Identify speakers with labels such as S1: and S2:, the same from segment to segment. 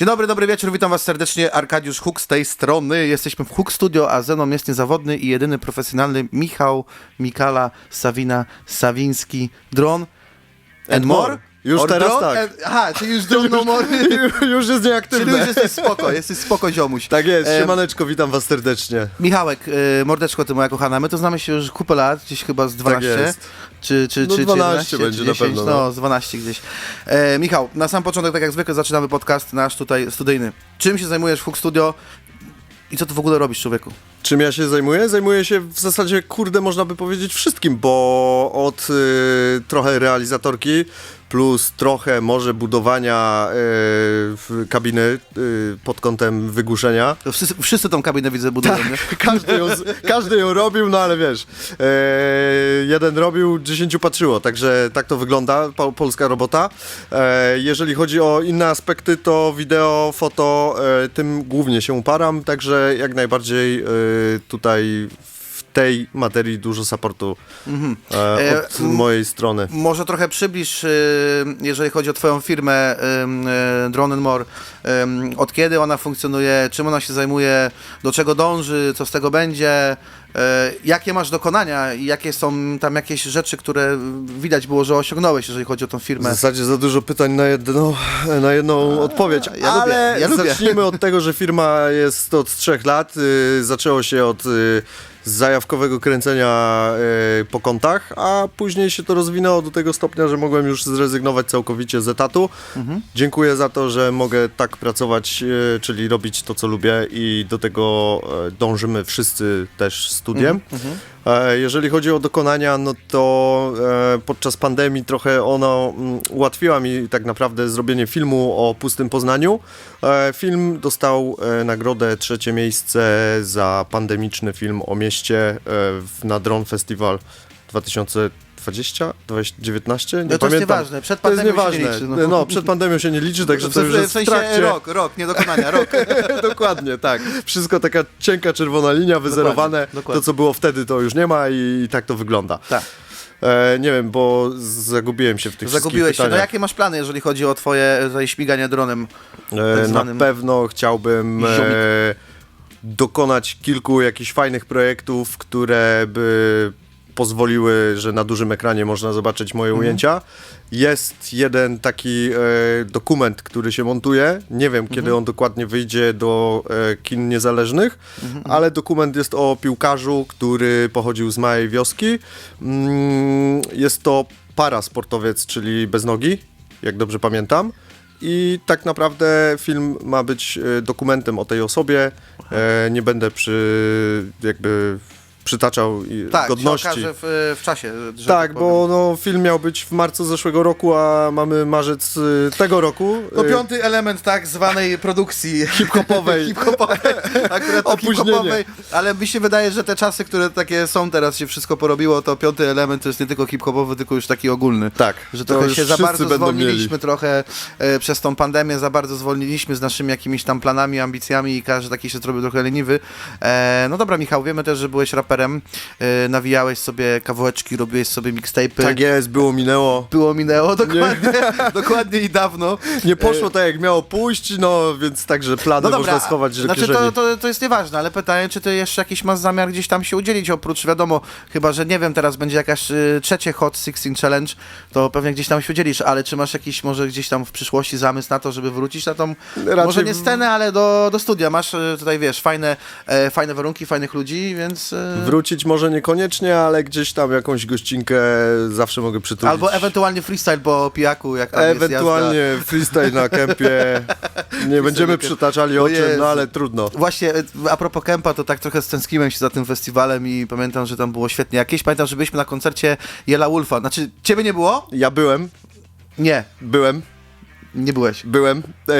S1: Dzień dobry, dobry wieczór, witam was serdecznie, Arkadiusz Huk z tej strony. Jesteśmy w Huk Studio, a ze mną jest niezawodny i jedyny profesjonalny Michał Mikala Sawina Sawiński, Dron and more.
S2: Już
S1: Or
S2: teraz tak.
S1: and- Aha, czyli już Drone no more.
S2: już jest
S1: czyli już jesteś spoko, jesteś spoko ziomuś.
S2: Tak jest,
S1: Em,
S2: siemaneczko, witam was serdecznie.
S1: Michałek, y, mordeczko ty moja kochana, my to znamy się już kupę lat, gdzieś chyba z 12.
S2: Tak jest.
S1: Czy, czy,
S2: No
S1: czy,
S2: 12
S1: czy 11,
S2: będzie
S1: czy
S2: na
S1: 10,
S2: pewno,
S1: No,
S2: no.
S1: z 12 gdzieś. E, Michał, na sam początek, tak jak zwykle, zaczynamy podcast nasz tutaj studyjny. Czym się zajmujesz w Hook Studio i co tu w ogóle robisz, człowieku?
S2: Czym ja się zajmuję? Zajmuję się w zasadzie, kurde, można by powiedzieć wszystkim, bo od y, trochę realizatorki plus trochę może budowania w- kabiny y, pod kątem wygłuszenia.
S1: Wszyscy, wszyscy tą kabinę widzę budują, nie?
S2: Każdy ją, każdy ją robił, no ale wiesz, e, jeden robił, dziesięciu patrzyło, także tak to wygląda, po, polska robota. E, jeżeli chodzi o inne aspekty, to wideo, foto, e, tym głównie się uparam, także jak najbardziej e, tutaj w tej materii dużo supportu e,
S1: E,
S2: od
S1: m-
S2: mojej strony.
S1: Może trochę przybliż, y, jeżeli chodzi o twoją firmę y, Drone More, od kiedy ona funkcjonuje, czym ona się zajmuje, do czego dąży, co z tego będzie, y, jakie masz dokonania i jakie są tam jakieś rzeczy, które widać było, że osiągnąłeś, jeżeli chodzi o tą
S2: W
S1: firmę.
S2: zasadzie za dużo pytań na, jedno, na jedną odpowiedź,
S1: ja lubię,
S2: ale
S1: ja lubię.
S2: zacznijmy od tego, że firma jest od trzech lat. Y, zaczęło się od y, zajawkowego kręcenia y, po kątach, a później się to rozwinęło do tego stopnia, że mogłem już zrezygnować całkowicie z etatu.
S1: Mhm.
S2: Dziękuję za to, że mogę tak pracować, y, czyli robić to, co lubię i do tego e, dążymy wszyscy też studiem.
S1: Mhm,
S2: E, Jeżeli chodzi o dokonania, no to podczas pandemii trochę ono mm, ułatwiła mi tak naprawdę zrobienie filmu o pustym Poznaniu. Film dostał nagrodę trzecie miejsce za pandemiczny film o mieście e, na Drone Festival 2020, 2019? Nie
S1: No to jest
S2: pamiętam.
S1: nieważne, przed
S2: To jest
S1: pandemią się nie
S2: nieważne.
S1: liczy.
S2: No. przed pandemią się nie liczy, także to już jest w
S1: sensie
S2: trakcie.
S1: rok, rok, nie dokonania, rok.
S2: Dokładnie, tak. Wszystko taka cienka czerwona linia, wyzerowane.
S1: dokładnie.
S2: To, co było wtedy, to już nie ma i, i tak to wygląda.
S1: Tak.
S2: E, nie wiem, bo zagubiłem się w tych
S1: Zagubiłeś się. No jakie masz plany, jeżeli chodzi o twoje śmiganie dronem?
S2: E,
S1: tak
S2: na pewno chciałbym e, dokonać kilku jakichś fajnych projektów, które by pozwoliły, że na dużym ekranie można zobaczyć moje
S1: Mhm.
S2: ujęcia. Jest jeden taki e, dokument, który się montuje. Nie wiem, kiedy
S1: Mhm.
S2: on dokładnie wyjdzie do e, kin niezależnych,
S1: Mhm,
S2: ale dokument jest o piłkarzu, który pochodził z małej wioski. Mm, jest to parasportowiec, czyli bez nogi, jak dobrze pamiętam. I tak naprawdę film ma być e, dokumentem o tej osobie. E, nie będę przy jakby przytaczał i-
S1: Tak,
S2: godności.
S1: okaże w, w czasie. Że
S2: Tak,
S1: powiem.
S2: bo no, film miał być w marcu zeszłego roku, a mamy marzec y, tego roku.
S1: To
S2: Y,
S1: piąty element tak zwanej produkcji
S2: Hip-hopowej.
S1: hip-hopowej, akurat to hip-hopowej, ale mi się wydaje, że te czasy, które takie są teraz, się wszystko porobiło, to piąty element to jest nie tylko hip-hopowy, tylko już taki ogólny.
S2: Tak,
S1: Że
S2: to
S1: trochę się za bardzo zwolniliśmy,
S2: mieli.
S1: trochę e, przez tą pandemię za bardzo zwolniliśmy z naszymi jakimiś tam planami, ambicjami i każdy taki się zrobił trochę leniwy. E, no dobra, Michał, wiemy też, że byłeś raperem, e, nawijałeś sobie kawałeczki, robiłeś sobie mixtape'y.
S2: Tak jest, było, minęło.
S1: Było, minęło, dokładnie, dokładnie i dawno.
S2: Nie poszło tak, jak miało pójść, no więc także plany można schować do
S1: znaczy to, to, to jest nieważne, ale pytanie, czy ty jeszcze jakiś masz zamiar gdzieś tam się udzielić, oprócz wiadomo, chyba, że nie wiem, teraz będzie jakaś y, trzecie Hot 16 Challenge, to pewnie gdzieś tam się udzielisz, ale czy masz jakiś może gdzieś tam w przyszłości zamysł na to, żeby wrócić na tą,
S2: Raczej
S1: może nie scenę, ale do, do studia, masz y, tutaj, wiesz, fajne, e, fajne warunki, fajnych ludzi, więc... y,
S2: Wrócić może niekoniecznie, ale gdzieś tam jakąś gościnkę zawsze mogę przytulić.
S1: Albo ewentualnie freestyle po pijaku, jak tam jest jazda.
S2: Ewentualnie freestyle na kempie. Nie będziemy przytaczali
S1: O
S2: oczy,
S1: Jezu.
S2: no ale trudno.
S1: Właśnie, a propos Kempa, to tak trochę stęskniłem się za tym festiwalem i pamiętam, że tam było świetnie. Jakieś pamiętam, że byliśmy na koncercie Jela Wolfa. Znaczy, ciebie nie było?
S2: Ja byłem,
S1: Nie,
S2: byłem,
S1: nie byłeś.
S2: byłem. E,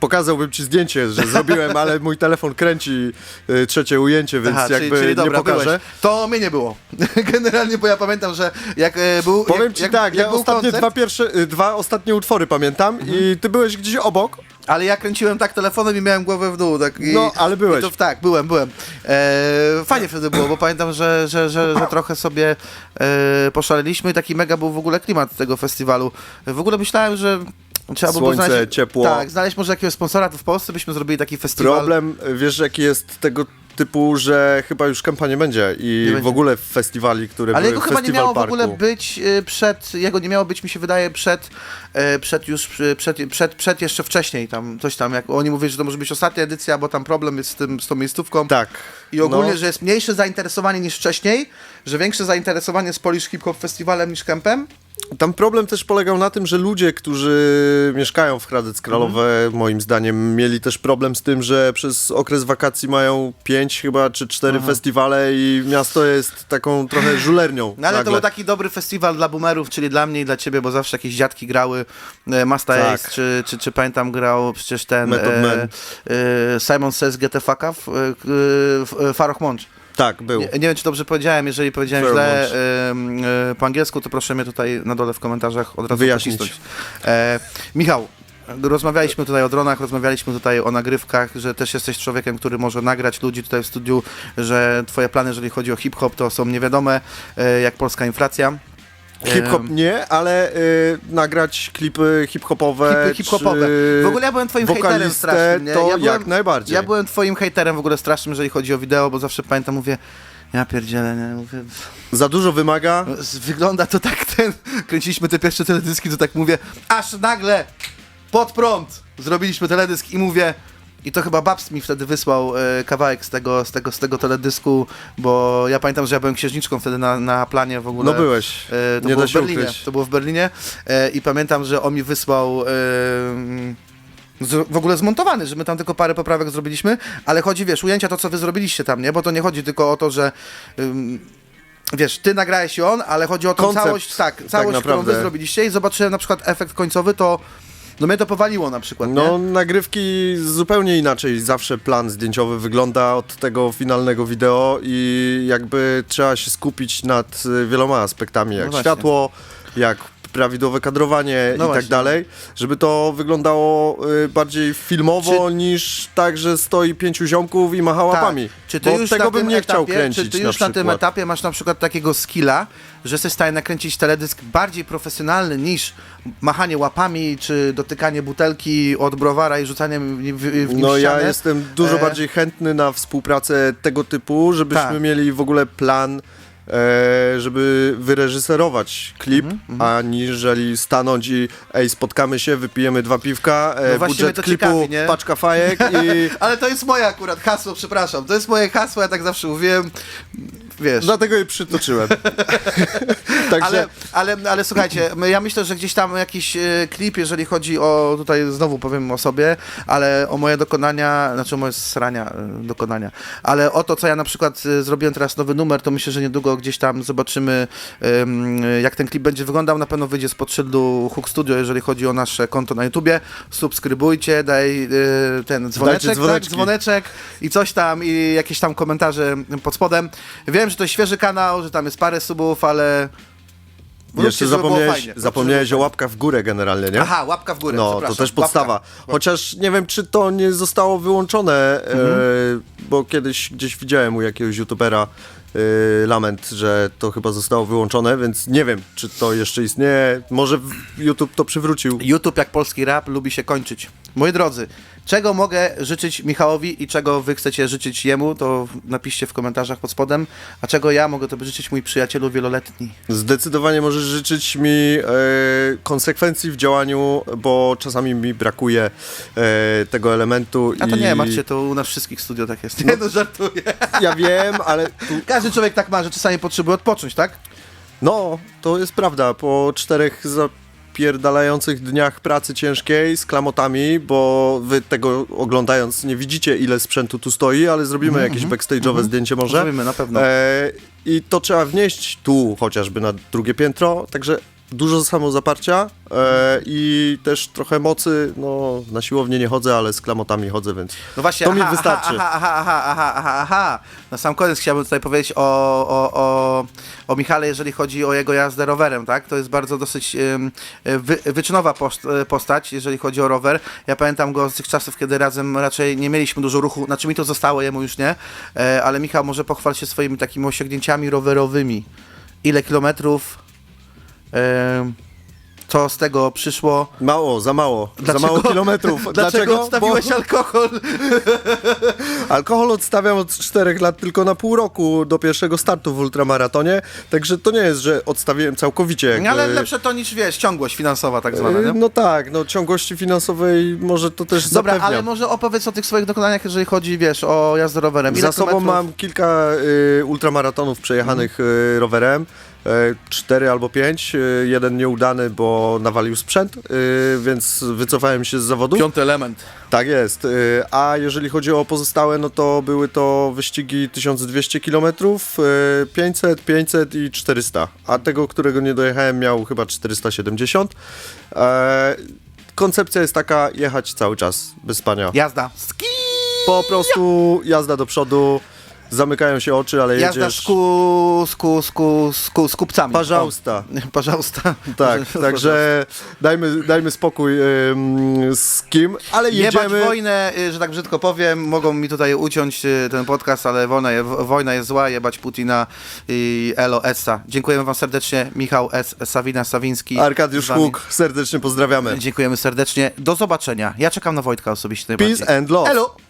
S2: pokazałbym ci zdjęcie, że zrobiłem, ale mój telefon kręci e, trzecie ujęcie, więc
S1: Aha, czyli,
S2: jakby
S1: czyli dobra,
S2: nie pokażę.
S1: byłeś. To mnie nie było. Generalnie, bo ja pamiętam, że jak e, był.
S2: Powiem
S1: jak,
S2: ci
S1: jak,
S2: tak,
S1: jak
S2: ja ostatnie dwa pierwsze, y, dwa ostatnie utwory pamiętam i ty byłeś gdzieś obok,
S1: Ale ja kręciłem tak telefonem i miałem głowę w dół. Tak, i,
S2: No, ale byłeś.
S1: To, tak, byłem, byłem. E, fajnie wtedy było, bo pamiętam, że, że, że, że trochę sobie e, poszaleliśmy i taki mega był w ogóle klimat tego festiwalu. W ogóle myślałem, że Trzeba było
S2: Słońce,
S1: znaleźć,
S2: ciepło.
S1: Tak, znaleźć może jakiegoś sponsora, to w Polsce byśmy zrobili taki festiwal.
S2: Problem, wiesz, jaki jest tego typu, że chyba już kępa nie będzie i
S1: Nie
S2: w
S1: będzie.
S2: ogóle festiwali, które
S1: Ale
S2: były
S1: jego chyba nie miało w
S2: Parku.
S1: ogóle być y, przed, jego nie miało być, mi się wydaje, przed, e, przed już, y, przed, przed, przed jeszcze wcześniej, tam, coś tam, jak oni mówili, że to może być ostatnia edycja, bo tam problem jest z, tym, z tą miejscówką.
S2: Tak.
S1: I ogólnie,
S2: no.
S1: że jest mniejsze zainteresowanie niż wcześniej, że większe zainteresowanie z Polish Hip Hop Festiwalem niż Kempem.
S2: Tam problem też polegał na tym, że ludzie, którzy mieszkają w Hradec Kralowe,
S1: Mhm.
S2: moim zdaniem, mieli też problem z tym, że przez okres wakacji mają pięć chyba, czy cztery festiwale i miasto jest taką trochę żulernią.
S1: No ale to
S2: nagle.
S1: był taki dobry festiwal dla boomerów, czyli dla mnie i dla ciebie, bo zawsze jakieś dziadki grały. E, Masta
S2: Tak.
S1: Ace, czy, czy, czy pamiętam grał przecież ten e, e, Simon Says Get the Fuck e, e, Faroch Monch.
S2: Tak, był.
S1: Nie, nie wiem, czy dobrze powiedziałem, jeżeli powiedziałem źle e, e, po angielsku, to proszę mnie tutaj na dole w komentarzach od razu
S2: Wyjaśnić.
S1: E, Michał, rozmawialiśmy tutaj o dronach, rozmawialiśmy tutaj o nagrywkach, że też jesteś człowiekiem, który może nagrać ludzi tutaj w studiu, że twoje plany, jeżeli chodzi o hip-hop, to są niewiadome, e, jak polska inflacja.
S2: Hip-hop nie, ale y, nagrać klipy hip-hopowe.
S1: Klipy hip-hopowe. W ogóle ja byłem twoim hejterem strasznym. Nie?
S2: To
S1: ja byłem,
S2: jak najbardziej.
S1: Ja byłem twoim hejterem w ogóle strasznym, jeżeli chodzi o wideo, bo zawsze pamiętam, mówię, ja pierdzielę, nie? Mówię,
S2: Za dużo wymaga.
S1: Wygląda to tak ten. Kręciliśmy te pierwsze teledyski, to tak mówię, aż nagle pod prąd zrobiliśmy teledysk i mówię. I to chyba Babs mi wtedy wysłał e, kawałek z tego, z, tego, z tego teledysku, bo ja pamiętam, że ja byłem księżniczką wtedy na, na planie w ogóle.
S2: No byłeś.
S1: E, to
S2: Nie
S1: było
S2: da
S1: w Berlinie.
S2: ukryć.
S1: To było w Berlinie e, i pamiętam, że on mi wysłał e, z, w ogóle zmontowany, że my tam tylko parę poprawek zrobiliśmy, ale chodzi, wiesz, ujęcia to, co wy zrobiliście tam, nie? Bo to nie chodzi tylko o to, że ym, wiesz, ty nagrałeś i on, ale chodzi o tą
S2: Koncept,
S1: całość, tak, całość, którą wy zrobiliście i zobaczyłem na przykład efekt końcowy, to no mnie to powaliło na przykład,
S2: No,
S1: nie?
S2: nagrywki zupełnie inaczej. Zawsze plan zdjęciowy wygląda od tego finalnego wideo i jakby trzeba się skupić nad y, wieloma aspektami, jak
S1: No
S2: światło, jak prawidłowe kadrowanie
S1: No
S2: i tak
S1: właśnie.
S2: dalej, żeby to wyglądało y, bardziej filmowo niż tak, że stoi pięciu ziomków i macha łapami.
S1: Tak. Czy ty
S2: Bo
S1: już
S2: tego
S1: na
S2: bym
S1: tym
S2: nie
S1: etapie,
S2: chciał kręcić
S1: Czy ty
S2: na
S1: już na, tym
S2: przykład.
S1: etapie masz na przykład takiego skilla, że jesteś w stanie nakręcić teledysk bardziej profesjonalny niż machanie łapami, czy dotykanie butelki od browara i rzucanie w, w, w nim
S2: No ja jestem dużo
S1: E,
S2: bardziej chętny na współpracę tego typu, żebyśmy
S1: Tak.
S2: mieli w ogóle plan, e, żeby wyreżyserować klip,
S1: Mhm,
S2: aniżeli stanąć i ej, spotkamy się, wypijemy dwa piwka, e,
S1: No
S2: budżet klipu,
S1: ciekawi, nie?
S2: paczka fajek i
S1: Ale to jest moje akurat hasło, przepraszam. To jest moje hasło, ja tak zawsze mówiłem. Wiesz.
S2: dlatego je przytoczyłem. Także
S1: Ale, ale, ale słuchajcie, ja myślę, że gdzieś tam jakiś e, klip, jeżeli chodzi o, tutaj znowu powiem o sobie, ale o moje dokonania, znaczy o moje srania e, dokonania, ale o to, co ja na przykład e, zrobiłem teraz nowy numer, to myślę, że niedługo gdzieś tam zobaczymy, jak ten klip będzie wyglądał. Na pewno wyjdzie spod szyldu Hook Studio, jeżeli chodzi o nasze konto na YouTubie. Subskrybujcie, daj ten dzwoneczek, tak, dzwoneczek i coś tam, i jakieś tam komentarze pod spodem. Wiem, że to świeży kanał, że tam jest parę subów, ale... Wróćcie,
S2: jeszcze
S1: żeby było
S2: zapomniałeś,
S1: fajnie.
S2: zapomniałeś o łapkach w górę generalnie, nie?
S1: Aha, łapka w górę,
S2: No, to
S1: przepraszam.
S2: też podstawa.
S1: Łapka.
S2: Chociaż nie wiem, czy to nie zostało wyłączone,
S1: Mhm.
S2: e, bo kiedyś gdzieś widziałem u jakiegoś youtubera e, lament, że to chyba zostało wyłączone, więc nie wiem, czy to jeszcze istnieje. Może w- YouTube to przywrócił.
S1: YouTube jak polski rap lubi się kończyć. Moi drodzy, czego mogę życzyć Michałowi i czego wy chcecie życzyć jemu, to napiszcie w komentarzach pod spodem. A czego ja mogę tobie życzyć, mój przyjacielu wieloletni?
S2: Zdecydowanie możesz życzyć mi e, konsekwencji w działaniu, bo czasami mi brakuje e, tego elementu.
S1: A to
S2: i
S1: nie, macie, to u nas wszystkich studio tak jest. Nie, no żartuję.
S2: Ja wiem, ale tu
S1: Każdy człowiek tak ma, że czasami potrzebuje odpocząć, tak?
S2: No, to jest prawda. Po czterech zapierdalających dniach pracy ciężkiej z klamotami, bo wy tego oglądając nie widzicie, ile sprzętu tu stoi, ale zrobimy jakieś backstage'owe zdjęcie może.
S1: Zrobimy na pewno.
S2: E, I to trzeba wnieść tu chociażby na drugie piętro, także dużo samozaparcia e, i też trochę mocy. No, na siłownię nie chodzę, ale z klamotami chodzę, więc
S1: No właśnie,
S2: to mi
S1: aha,
S2: wystarczy.
S1: Aha, aha, aha, aha, aha, aha. Na sam koniec chciałbym tutaj powiedzieć o, o, o, o Michale, jeżeli chodzi o jego jazdę rowerem, tak? To jest bardzo dosyć ym, wy, wyczynowa post, postać, jeżeli chodzi o rower. Ja pamiętam go z tych czasów, kiedy razem raczej nie mieliśmy dużo ruchu, znaczy mi to zostało, jemu już nie, e, ale Michał może pochwal się swoimi takimi osiągnięciami rowerowymi. Ile kilometrów? Em, co z tego przyszło.
S2: Mało, za mało.
S1: Dlaczego-
S2: Za mało kilometrów.
S1: Dlaczego odstawiłeś alkohol?
S2: Bo alkohol odstawiam od 4 lat tylko na pół roku do pierwszego startu w ultramaratonie, także to nie jest, że odstawiłem całkowicie.
S1: Ale lepsze to niż, wiesz, ciągłość finansowa tak zwana,
S2: E,
S1: nie?
S2: No tak, no ciągłości finansowej może to też
S1: Dobra,
S2: zapewniam.
S1: ale może opowiedz o tych swoich dokonaniach, jeżeli chodzi, wiesz, o jazdę rowerem. Ile
S2: Za sobą
S1: kilometrów?
S2: mam kilka y, ultramaratonów przejechanych y, rowerem. y, Cztery albo pięć. Jeden nieudany, bo nawalił sprzęt, y, więc wycofałem się z zawodu.
S1: Piąty element.
S2: Tak jest. y, A jeżeli chodzi o pozostałe, no to były to wyścigi 1200 km, y, 500, 500 i 400. A tego, którego nie dojechałem, miał chyba 470. E, Koncepcja jest taka, jechać cały czas, bez spania.
S1: Jazda. Ski!
S2: Po prostu jazda do przodu, zamykają się oczy, ale
S1: Jazda
S2: jedziesz...
S1: z, ku, z, ku, z, ku, z, ku, z kupcami.
S2: Pajausta.
S1: O, Pajausta.
S2: Tak, także dajmy, dajmy spokój ym, z kim, ale
S1: Jebać
S2: jedziemy.
S1: wojnę, y, że tak brzydko powiem, mogą mi tutaj uciąć y, ten podcast, ale wojna, wojna jest zła, jebać Putina i Elo Essa. Dziękujemy wam serdecznie, Michał S. Sawina Sawiński.
S2: Arkadiusz. Huk, serdecznie pozdrawiamy.
S1: Dziękujemy serdecznie, do zobaczenia. Ja czekam na Wojtka osobiście
S2: Peace and love.
S1: Elo!